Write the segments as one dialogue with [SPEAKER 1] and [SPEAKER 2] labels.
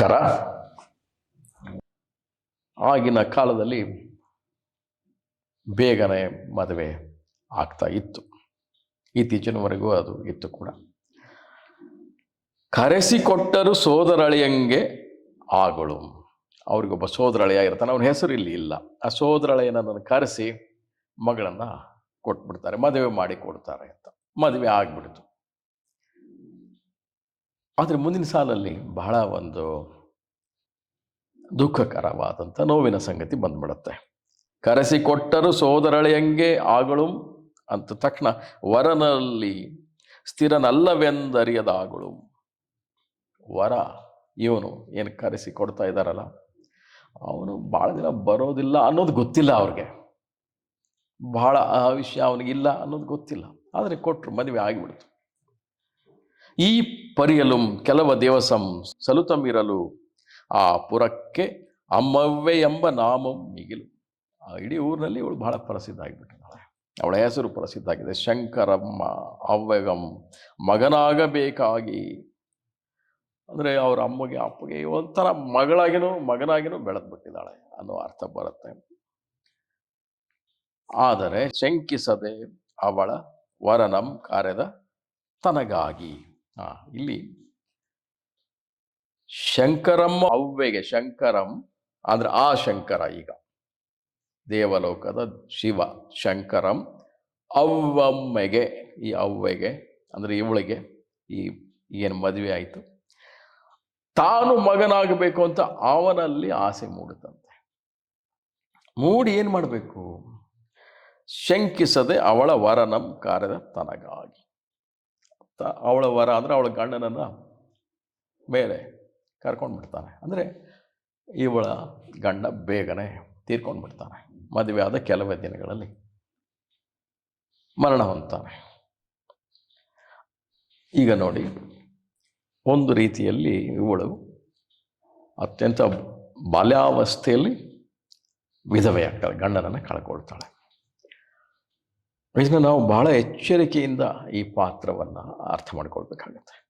[SPEAKER 1] ನಮಸ್ಕಾರ ಆಗಿನ ಕಾಲದಲ್ಲಿ ಬೇಗನೆ ಮದುವೆ ಆಗ್ತಾ ಇತ್ತು. ಇತ್ತೀಚಿನವರೆಗೂ ಅದು ಇತ್ತು ಕೂಡ. ಕರೆಸಿಕೊಟ್ಟರು ಸೋದರಳೆಯಂಗೆ ಆಗಳು. ಅವ್ರಿಗೊಬ್ಬ ಸೋದರಳೆಯ ಇರ್ತಾನೆ. ಅವನ ಹೆಸರು ಇಲ್ಲಿ ಇಲ್ಲ. ಆ ಸೋದರಳೆಯನ್ನು ಕರೆಸಿ ಮಗಳನ್ನು ಕೊಟ್ಬಿಡ್ತಾರೆ. ಮದುವೆ ಮಾಡಿ ಕೊಡ್ತಾರೆ ಅಂತ. ಮದುವೆ ಆಗ್ಬಿಡ್ತು. ಆದರೆ ಮುಂದಿನ ಸಾಲಲ್ಲಿ ಬಹಳ ಒಂದು ದುಃಖಕರವಾದಂಥ ನೋವಿನ ಸಂಗತಿ ಬಂದ್ಬಿಡುತ್ತೆ. ಕರೆಸಿಕೊಟ್ಟರು ಸೋದರಳೆಯಂಗೆ ಆಗಳು ಅಂತ ತಕ್ಷಣ ವರನಲ್ಲಿ ಸ್ಥಿರನಲ್ಲವೆಂದರಿಯದಾಗಳು. ವರ, ಇವನು ಏನು ಕರೆಸಿ ಕೊಡ್ತಾ ಇದ್ದಾರಲ್ಲ? ಅವನು ಭಾಳ ದಿನ ಬರೋದಿಲ್ಲ ಅನ್ನೋದು ಗೊತ್ತಿಲ್ಲ ಅವ್ರಿಗೆ. ಬಹಳ ಆ ವಿಷಯ ಅವನಿಗಿಲ್ಲ ಅನ್ನೋದು ಗೊತ್ತಿಲ್ಲ. ಆದರೆ ಕೊಟ್ಟರು ಮದುವೆ ಆಗಿಬಿಡ್ತು. ಈ ಪರಿಯಲು ಕೆಲವ ದೇವಸಂ ಸಲುತಮಿರಲು ಆ ಪುರಕ್ಕೆ ಅಮ್ಮವ್ವೆ ಎಂಬ ನಾಮ ಮಿಗಿಲು. ಆ ಇಡೀ ಊರಿನಲ್ಲಿ ಇವಳು ಬಹಳ ಪ್ರಸಿದ್ಧ ಆಗಿಬಿಟ್ಟಿದ್ದಾಳೆ. ಅವಳ ಹೆಸರು ಪ್ರಸಿದ್ಧ ಆಗಿದೆ. ಶಂಕರಮ್ಮ, ಅವ್ವಗಂ, ಮಗನಾಗಬೇಕಾಗಿ. ಅಂದರೆ ಅವರ ಅಮ್ಮಗೆ, ಅಪ್ಪಗೆ ಒಂಥರ ಮಗಳಾಗಿನೂ, ಮಗನಾಗಿನೂ ಬೆಳೆದ್ಬಿಟ್ಟಿದ್ದಾಳೆ ಅನ್ನೋ ಅರ್ಥ ಬರುತ್ತೆ. ಆದರೆ ಶಂಕಿಸದೆ ಅವಳ ವರನಂ ಕಾರ್ಯದ ತನಗಾಗಿ. ಇಲ್ಲಿ ಶಂಕರಮ್ಮ ಅವ್ವೆಗೆ ಶಂಕರಂ ಅಂದ್ರೆ ಆ ಶಂಕರ ಈಗ. ದೇವಲೋಕದ ಶಿವ ಶಂಕರಂ ಅವ್ವಮ್ಮೆಗೆ, ಈ ಅವ್ವೆಗೆ, ಅಂದರೆ ಇವಳಿಗೆ ಈ ಏನು ಮದುವೆ ಆಯಿತು. ತಾನು ಮಗನಾಗಬೇಕು ಅಂತ ಅವನಲ್ಲಿ ಆಸೆ ಮೂಡುತ್ತಂತೆ. ಮೂಡಿ ಏನು ಮಾಡಬೇಕು? ಶಂಕಿಸದೆ ಅವಳ ವರನಂ ಕಾರ್ಯದ ತನಗಾಗಿ. ಅವಳ ವರ ಅಂದರೆ ಅವಳ ಗಂಡನನ್ನು ಬೇರೆ ಕರ್ಕೊಂಡು ಬಿಡ್ತಾನೆ. ಅಂದರೆ ಇವಳ ಗಂಡ ಬೇಗನೆ ತೀರ್ಕೊಂಡು ಬಿಡ್ತಾನೆ. ಮದುವೆ ಆದ ಕೆಲವೇ ದಿನಗಳಲ್ಲಿ ಮರಣ ಹೊಂದ್ತಾನೆ. ಈಗ ನೋಡಿ, ಒಂದು ರೀತಿಯಲ್ಲಿ ಇವಳು ಅತ್ಯಂತ ಬಾಲ್ಯಾವಸ್ಥೆಯಲ್ಲಿ ವಿಧವೆಯಾಗ್ತಾಳೆ, ಗಂಡನನ್ನು ಕಳ್ಕೊಳ್ತಾಳೆ. ಇದನ್ನು ನಾವು ಬಹಳ ಎಚ್ಚರಿಕೆಯಿಂದ ಈ ಪಾತ್ರವನ್ನು ಅರ್ಥ ಮಾಡಿಕೊಳ್ಬೇಕಾಗತ್ತೆ.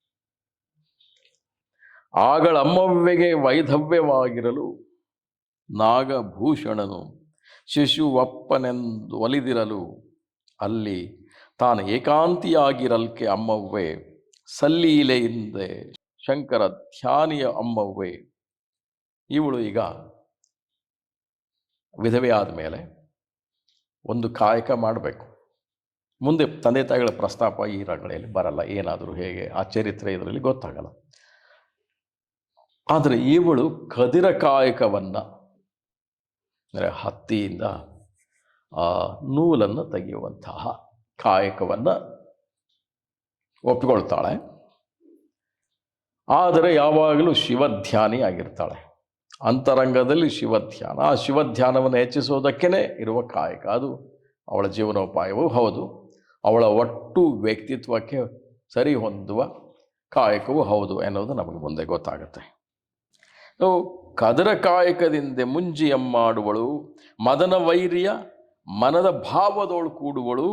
[SPEAKER 1] ಆಗಳಮ್ಮವ್ವೆಗೆ ವೈಧವ್ಯವಾಗಿರಲು ನಾಗಭೂಷಣನು ಶಿಶುವಪ್ಪನೆಂದು ಒಲಿದಿರಲು ಅಲ್ಲಿ ತಾನು ಏಕಾಂತಿಯಾಗಿರಲ್ಕೆ ಅಮ್ಮವ್ವೆ ಸಲ್ಲೀಲೆಯಿಂದೆ ಶಂಕರ ಧ್ಯಾನಿಯ ಅಮ್ಮವ್ವೆ. ಇವಳು ಈಗ ವಿಧವೆಯಾದ ಮೇಲೆ ಒಂದು ಕಾಯಕ ಮಾಡಬೇಕು. ಮುಂದೆ ತಂದೆ ತಾಯಿಗಳ ಪ್ರಸ್ತಾಪ ಈ ರಂಗಳಲ್ಲಿ ಬರಲ್ಲ. ಏನಾದರೂ ಹೇಗೆ? ಆ ಚರಿತ್ರೆ ಇದರಲ್ಲಿ ಗೊತ್ತಾಗಲ್ಲ. ಆದರೆ ಇವಳು ಕದಿರ ಕಾಯಕವನ್ನು, ಅಂದರೆ ಹತ್ತಿಯಿಂದ, ಆ ನೂಲನ್ನು ತೆಗೆಯುವಂತಹ ಕಾಯಕವನ್ನು ಒಪ್ಪಿಕೊಳ್ತಾಳೆ. ಆದರೆ ಯಾವಾಗಲೂ ಶಿವಧ್ಯಾನಿ ಆಗಿರ್ತಾಳೆ. ಅಂತರಂಗದಲ್ಲಿ ಶಿವಧ್ಯಾನ. ಆ ಶಿವಧ್ಯಾನವನ್ನು ಹೆಚ್ಚಿಸೋದಕ್ಕೇ ಇರುವ ಕಾಯಕ ಅದು. ಅವಳ ಜೀವನೋಪಾಯವೂ ಹೌದು. ಅವಳ ಒಟ್ಟು ವ್ಯಕ್ತಿತ್ವಕ್ಕೆ ಸರಿ ಹೊಂದುವ ಕಾಯಕವೂ ಹೌದು ಎನ್ನುವುದು ನಮಗೆ ಮುಂದೆ ಗೊತ್ತಾಗುತ್ತೆ. ಕದರ ಕಾಯಕದಿಂದ ಮುಂಜಿಯಮ್ಮಾಡುವಳು, ಮದನ ವೈರ್ಯ ಮನದ ಭಾವದೋಳು ಕೂಡುವಳು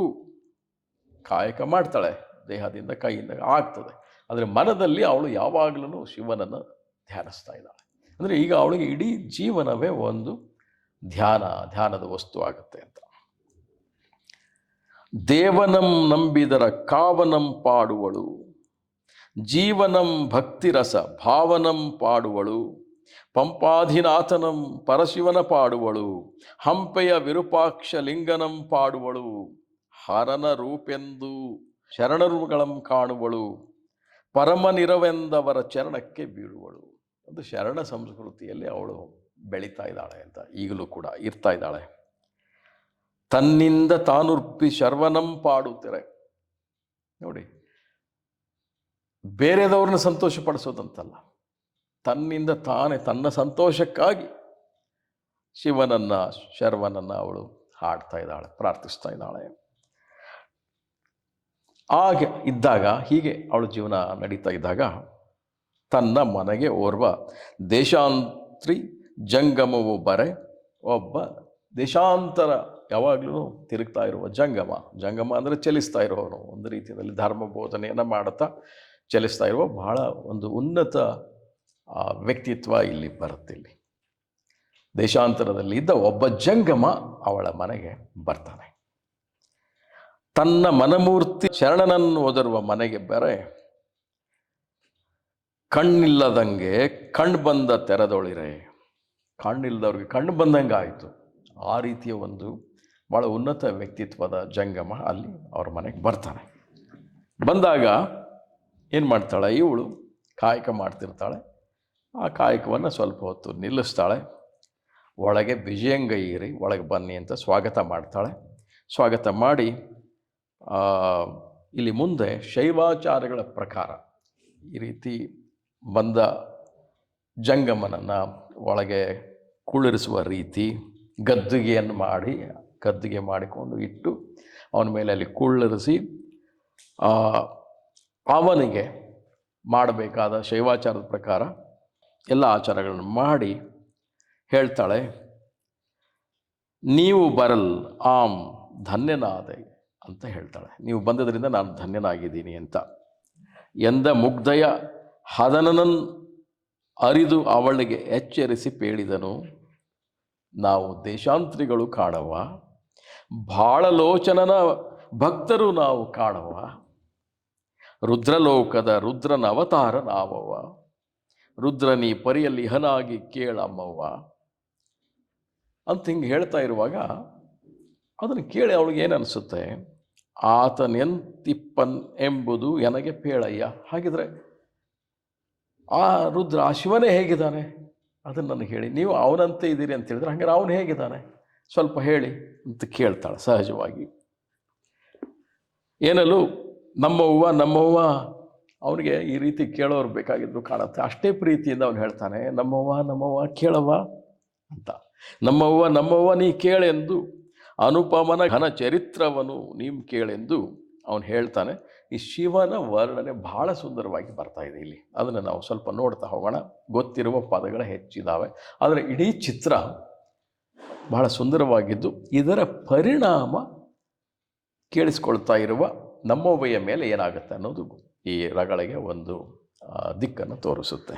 [SPEAKER 1] ಕಾಯಕ ಮಾಡ್ತಾಳೆ, ದೇಹದಿಂದ ಕೈಯಿಂದ ಆಗ್ತದೆ. ಆದರೆ ಮನದಲ್ಲಿ ಅವಳು ಯಾವಾಗಲೂ ಶಿವನನ್ನು ಧ್ಯಾನಿಸ್ತಾ ಇದ್ದಾಳೆ. ಅಂದರೆ ಈಗ ಅವಳಿಗೆ ಇಡೀ ಜೀವನವೇ ಒಂದು ಧ್ಯಾನ, ಧ್ಯಾನದ ವಸ್ತು ಆಗುತ್ತೆ ಅಂತ. ದೇವನಂ ನಂಬಿದರ ಕಾವನಂ ಪಾಡುವಳು. ಜೀವನಂ ಭಕ್ತಿರಸ ಭಾವನಂ ಪಾಡುವಳು. ಪಂಪಾಧಿನಾಥನಂ ಪರಶಿವನ ಪಾಡುವಳು. ಹಂಪೆಯ ವಿರೂಪಾಕ್ಷ ಲಿಂಗನಂ ಪಾಡುವಳು. ಹರನ ರೂಪೆಂದು ಶರಣರುಗಳಂ ಕಾಣುವಳು. ಪರಮನಿರವೆಂದವರ ಚರಣಕ್ಕೆ ಬೀಳುವಳು. ಅದು ಶರಣ ಸಂಸ್ಕೃತಿಯಲ್ಲಿ ಅವಳು ಬೆಳೀತಾ ಇದ್ದಾಳೆ ಅಂತ ಈಗಲೂ ಕೂಡ ಇರ್ತಾ ಇದ್ದಾಳೆ. ತನ್ನಿಂದ ತಾನುರ್ಪಿ ಶರ್ವನಂ ಪಾಡುತ್ತಾರೆ. ನೋಡಿ, ಬೇರೆದವ್ರನ್ನ ಸಂತೋಷ ಪಡಿಸೋದಂತಲ್ಲ ತನ್ನಿಂದ ತಾನೇ ತನ್ನ ಸಂತೋಷಕ್ಕಾಗಿ ಶಿವನನ್ನ, ಶರ್ವನನ್ನ ಅವಳು ಹಾಡ್ತಾ ಇದ್ದಾಳೆ, ಪ್ರಾರ್ಥಿಸ್ತಾ ಇದ್ದಾಳೆ. ಹಾಗೆ ಇದ್ದಾಗ, ಹೀಗೆ ಅವಳ ಜೀವನ ನಡೀತಾ ಇದ್ದಾಗ, ತನ್ನ ಮನೆಗೆ ಓರ್ವ ದೇಶಾಂತ್ರಿ ಜಂಗಮವು ಬರೆ, ಒಬ್ಬ ದೇಶಾಂತರ ಯಾವಾಗಲೂ ತಿರುಗ್ತಾ ಇರುವ ಜಂಗಮ. ಜಂಗಮ ಅಂದರೆ ಚಲಿಸ್ತಾ ಇರೋನು. ಒಂದು ರೀತಿಯಲ್ಲಿ ಧರ್ಮ ಬೋಧನೆಯನ್ನು ಮಾಡುತ್ತಾ ಚಲಿಸ್ತಾ ಇರುವ ಬಹಳ ಒಂದು ಉನ್ನತ ವ್ಯಕ್ತಿತ್ವ ಇಲ್ಲಿ ಬರುತ್ತಿಲ್ಲಿ ದೇಶಾಂತರದಲ್ಲಿ ಇದ್ದ ಒಬ್ಬ ಜಂಗಮ ಅವಳ ಮನೆಗೆ ಬರ್ತಾನೆ. ತನ್ನ ಮನಮೂರ್ತಿ ಶರಣನನ್ನು ಓದರುವ ಮನೆಗೆ ಬೇರೆ, ಕಣ್ಣಿಲ್ಲದಂಗೆ ಕಣ್ಣು ಬಂದ ತೆರೆದೊಳಿರೆ. ಕಣ್ಣಿಲ್ಲದವ್ರಿಗೆ ಕಣ್ಣು ಬಂದಂಗೆ ಆಯಿತು ಆ ರೀತಿಯ ಒಂದು ಭಾಳ ಉನ್ನತ ವ್ಯಕ್ತಿತ್ವದ ಜಂಗಮ ಅಲ್ಲಿ ಅವ್ರ ಮನೆಗೆ ಬರ್ತಾನೆ. ಬಂದಾಗ ಏನು ಮಾಡ್ತಾಳೆ? ಇವಳು ಕಾಯಕ ಮಾಡ್ತಿರ್ತಾಳೆ. ಆ ಕಾಯಕವನ್ನು ಸ್ವಲ್ಪ ಹೊತ್ತು ನಿಲ್ಲಿಸ್ತಾಳೆ. ಒಳಗೆ ವಿಜಯಂಗೈರಿ ಒಳಗೆ ಬನ್ನಿ ಅಂತ ಸ್ವಾಗತ ಮಾಡ್ತಾಳೆ. ಸ್ವಾಗತ ಮಾಡಿ ಇಲ್ಲಿ ಮುಂದೆ ಶೈವಾಚಾರಗಳ ಪ್ರಕಾರ ಈ ರೀತಿ ಬಂದ ಜಂಗಮನನ್ನು ಒಳಗೆ ಕುಳಿರಿಸುವ ರೀತಿ ಗದ್ದುಗೆಯನ್ನು ಮಾಡಿ ಗದ್ದುಗೆ ಮಾಡಿಕೊಂಡು ಇಟ್ಟು ಅವನ ಮೇಲೆ ಅಲ್ಲಿ ಕುಳ್ಳರಿಸಿ ಅವನಿಗೆ ಮಾಡಬೇಕಾದ ಶೈವಾಚಾರದ ಪ್ರಕಾರ ಎಲ್ಲ ಆಚಾರಗಳನ್ನು ಮಾಡಿ ಹೇಳ್ತಾಳೆ, ನೀವು ಬರಲ್, ಆಮ್, ಧನ್ಯನಾದೆ ಅಂತ ಹೇಳ್ತಾಳೆ. ನೀವು ಬಂದದರಿಂದ ನಾನು ಧನ್ಯನಾಗಿದ್ದೀನಿ ಅಂತ. ಎಂದ ಮುಗ್ಧಯ ಹದನನನ್ ಅರಿದು ಅವಳಿಗೆ ಎಚ್ಚರಿಸಿ ಪೇಳಿದನು, ನಾವು ದೇಶಾಂತರಿಗಳು ಕಾಣವ ಭಾಳ ಲೋಚನನ ಭಕ್ತರು ನಾವು ಕಾಣವ. ರುದ್ರಲೋಕದ ರುದ್ರನ ಅವತಾರ ನಾವವ ರುದ್ರನಿ ಪರಿಯಲ್ಲಿ ಹನಾಗಿ ಕೇಳಮ್ಮವ್ವ ಅಂತ ಹಿಂಗೆ ಹೇಳ್ತಾ ಇರುವಾಗ ಅದನ್ನು ಕೇಳಿ ಅವಳಿಗೆ ಏನನ್ಸುತ್ತೆ ಆತನೆಂತಿಪ್ಪನ್ ಎಂಬುದು ನನಗೆ ಪೇಳಯ್ಯ? ಹಾಗಿದ್ರೆ ಆ ರುದ್ರ ಆ ಶಿವನೇ ಹೇಗಿದ್ದಾನೆ? ಅದನ್ನು ನನಗೆ ಹೇಳಿ, ನೀವು ಅವನಂತೆ ಇದ್ದೀರಿ ಅಂತ ಹೇಳಿದ್ರೆ ಹಂಗಾರೆ ಅವನು ಹೇಗಿದ್ದಾನೆ? ಸ್ವಲ್ಪ ಹೇಳಿ ಅಂತ ಕೇಳ್ತಾಳೆ ಸಹಜವಾಗಿ. ಏನಲ್ಲೂ ನಮ್ಮವ್ವ ನಮ್ಮವ್ವ ಅವನಿಗೆ ಈ ರೀತಿ ಕೇಳೋರು ಬೇಕಾಗಿದ್ದು ಕಾಣುತ್ತೆ. ಅಷ್ಟೇ ಪ್ರೀತಿಯಿಂದ ಅವನು ಹೇಳ್ತಾನೆ ನಮ್ಮವ್ವ ನಮ್ಮವ್ವ ಕೇಳವ್ವ ಅಂತ. ನಮ್ಮವ್ವ ನಮ್ಮವ್ವ ನೀ ಕೇಳೆಂದು, ಅನುಪಮನ ಘನ ಚರಿತ್ರವನ್ನು ನೀವು ಕೇಳೆಂದು ಅವನು ಹೇಳ್ತಾನೆ. ಈ ಶಿವನ ವರ್ಣನೆ ಬಹಳ ಸುಂದರವಾಗಿ ಬರ್ತಾ ಇದೆ ಇಲ್ಲಿ. ಅದನ್ನು ನಾವು ಸ್ವಲ್ಪ ನೋಡ್ತಾ ಹೋಗೋಣ. ಗೊತ್ತಿರುವ ಪದಗಳು ಹೆಚ್ಚಿದ್ದಾವೆ ಆದರೆ ಇಡೀ ಚಿತ್ರ ಬಹಳ ಸುಂದರವಾಗಿದ್ದು, ಇದರ ಪರಿಣಾಮ ಕೇಳಿಸ್ಕೊಳ್ತಾ ಇರುವ ನಮ್ಮೊಬ್ಬೆಯ ಮೇಲೆ ಏನಾಗುತ್ತೆ ಅನ್ನೋದು ಈ ರಗಳಿಗೆ ಒಂದು ದಿಕ್ಕನ್ನು ತೋರಿಸುತ್ತೆ.